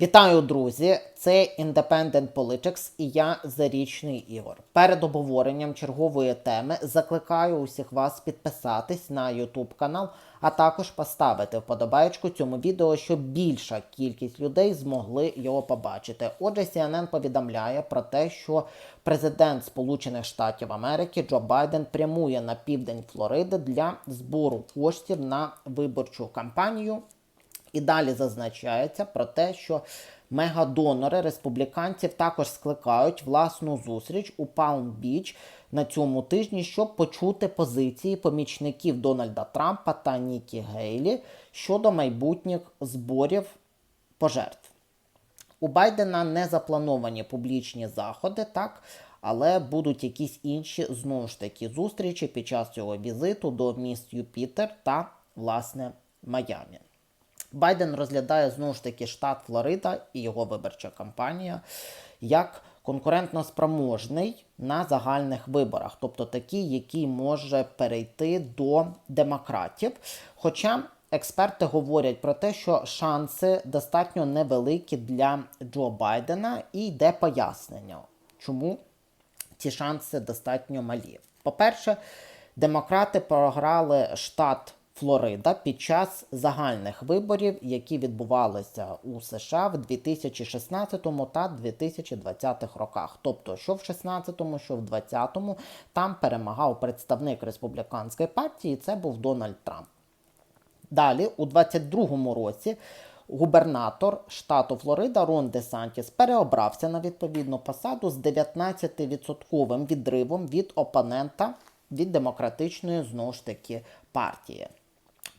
Вітаю, друзі! Це Independent Politics і я Зарічний Ігор. Перед обговоренням чергової теми закликаю усіх вас підписатись на YouTube канал, а також поставити вподобайку цьому відео, щоб більша кількість людей змогли його побачити. Отже, CNN повідомляє про те, що президент Сполучених Штатів Америки Джо Байден прямує на південь Флориди для збору коштів на виборчу кампанію. І далі зазначається про те, що мегадонори республіканців також скликають власну зустріч у Палм-Біч на цьому тижні, щоб почути позиції помічників Дональда Трампа та Нікі Гейлі щодо майбутніх зборів пожертв. У Байдена не заплановані публічні заходи, так, але будуть якісь інші знову ж таки зустрічі під час цього візиту до міст Юпітер та, власне, Майамі. Байден розглядає знову ж таки штат Флорида і його виборча кампанія як конкурентно спроможний на загальних виборах, тобто такий, який може перейти до демократів. Хоча експерти говорять про те, що шанси достатньо невеликі для Джо Байдена, і йде пояснення, чому ці шанси достатньо малі. По-перше, демократи програли штат. Флорида під час загальних виборів, які відбувалися у США в 2016 та 2020 роках. Тобто, що в 16-му, що в 20-му, там перемагав представник республіканської партії, це був Дональд Трамп. Далі, у 22-му році, губернатор штату Флорида Рон Де Сантіс переобрався на відповідну посаду з 19% відривом від опонента від демократичної знову ж таки партії.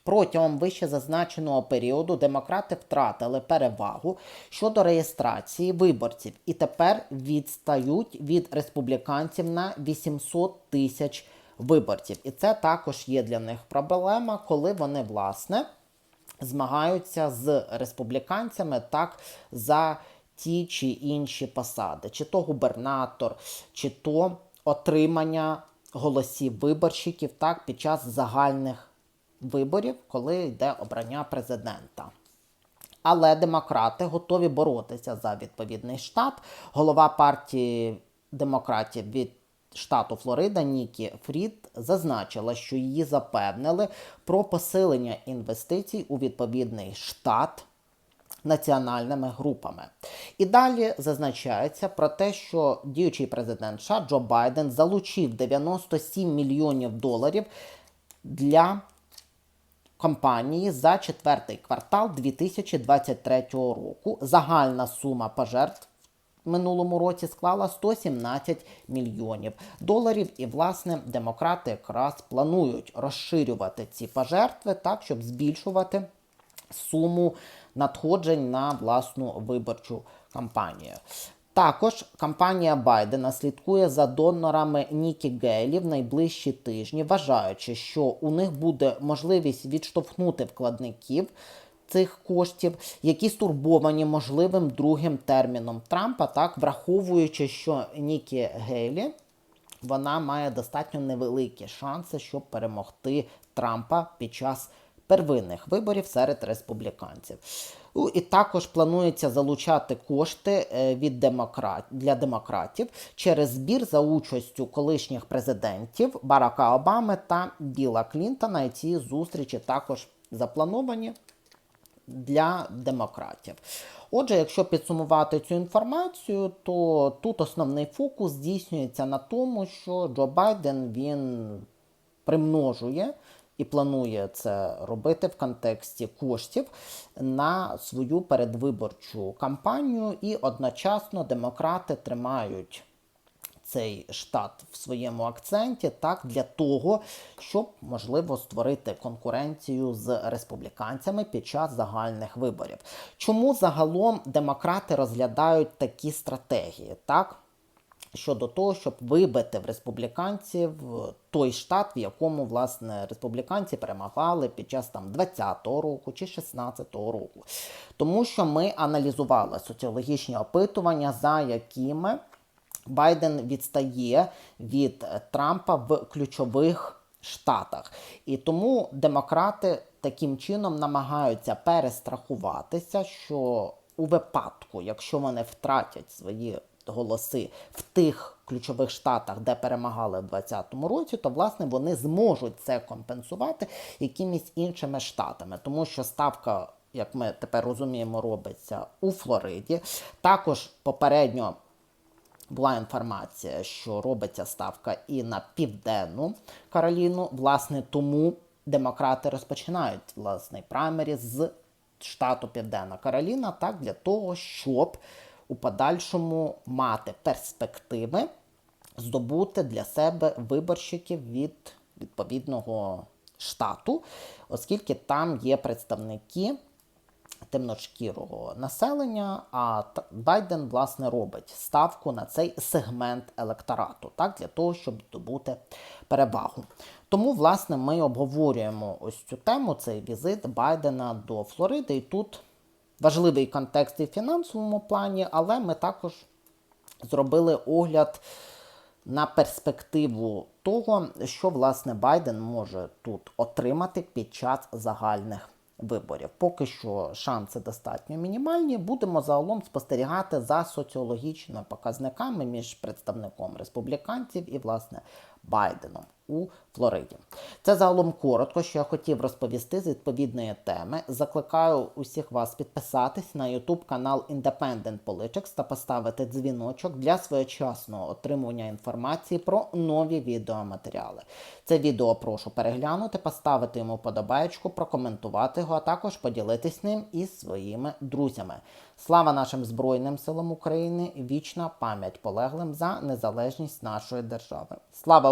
Протягом вище зазначеного періоду демократи втратили перевагу щодо реєстрації виборців і тепер відстають від республіканців на 800 тисяч виборців. І це також є для них проблема, коли вони власне змагаються з республіканцями так за ті чи інші посади, чи то губернатор, чи то отримання голосів виборщиків так під час загальних виборів, коли йде обрання президента. Але демократи готові боротися за відповідний штат. Голова партії демократів від штату Флорида Нікі Фрід зазначила, що її запевнили про посилення інвестицій у відповідний штат. Національними групами. І далі зазначається про те, що діючий президент США Джо Байден залучив 97 мільйонів доларів для компанії за четвертий квартал 2023 року. Загальна сума пожертв в минулому році склала 117 мільйонів доларів. І, власне, демократи якраз планують розширювати ці пожертви так, щоб збільшувати суму надходжень на власну виборчу кампанію. Також кампанія Байдена слідкує за донорами Нікі Гейлі в найближчі тижні, вважаючи, що у них буде можливість відштовхнути вкладників цих коштів, які стурбовані можливим другим терміном Трампа, так враховуючи, що Нікі Гейлі вона має достатньо невеликі шанси, щоб перемогти Трампа під час первинних виборів серед республіканців. Ну, І також планується залучати кошти е, від демократ... для демократів через збір за участю колишніх президентів Барака Обами та Біла Клінтона. І ці зустрічі також заплановані для демократів. Отже, якщо підсумувати цю інформацію, то тут основний фокус здійснюється на тому, що Джо Байден він примножує і планує це робити в контексті коштів на свою передвиборчу кампанію, і одночасно демократи тримають. Цей штат в своєму акценті так для того, щоб можливо створити конкуренцію з республіканцями під час загальних виборів. Чому загалом демократи розглядають такі стратегії? Так щодо того, щоб вибити в республіканців той штат, в якому власне республіканці перемагали під час там 20-го року чи 16-го року. Тому що ми аналізували соціологічні опитування, за якими Байден відстає від Трампа в ключових штатах. І тому демократи таким чином намагаються перестрахуватися, що у випадку, якщо вони втратять свої голоси в тих ключових штатах, де перемагали в 2020 році, то власне вони зможуть це компенсувати якимись іншими штатами, тому що ставка. Як ми тепер розуміємо, робиться у Флориді. Також попередньо була інформація, що робиться ставка і на південну Кароліну. Власне, тому демократи розпочинають власний праймері з штату Південна Кароліна, так для того, щоб у подальшому мати перспективи здобути для себе виборщиків від відповідного штату, оскільки там є представники темношкірого населення, а Байден, власне, робить ставку на цей сегмент електорату, так, для того, щоб здобути перевагу. Тому, власне, ми обговорюємо ось цю тему, цей візит Байдена до Флориди. І тут важливий контекст і в фінансовому плані, але ми також зробили огляд на перспективу того, що власне Байден може тут отримати під час загальних виборів. Поки що шанси достатньо мінімальні. Будемо загалом спостерігати за соціологічними показниками між представником республіканців і власне Байденом у Флориді. Це загалом коротко, що я хотів розповісти з відповідної теми. Закликаю усіх вас підписатись на YouTube канал Independent Politics та поставити дзвіночок для своєчасного отримування інформації про нові відеоматеріали. Це відео прошу переглянути, поставити йому подобаєчку, прокоментувати його, а також поділитись ним із своїми друзями. Слава нашим Збройним силам України! Вічна пам'ять полеглим за незалежність нашої держави. Слава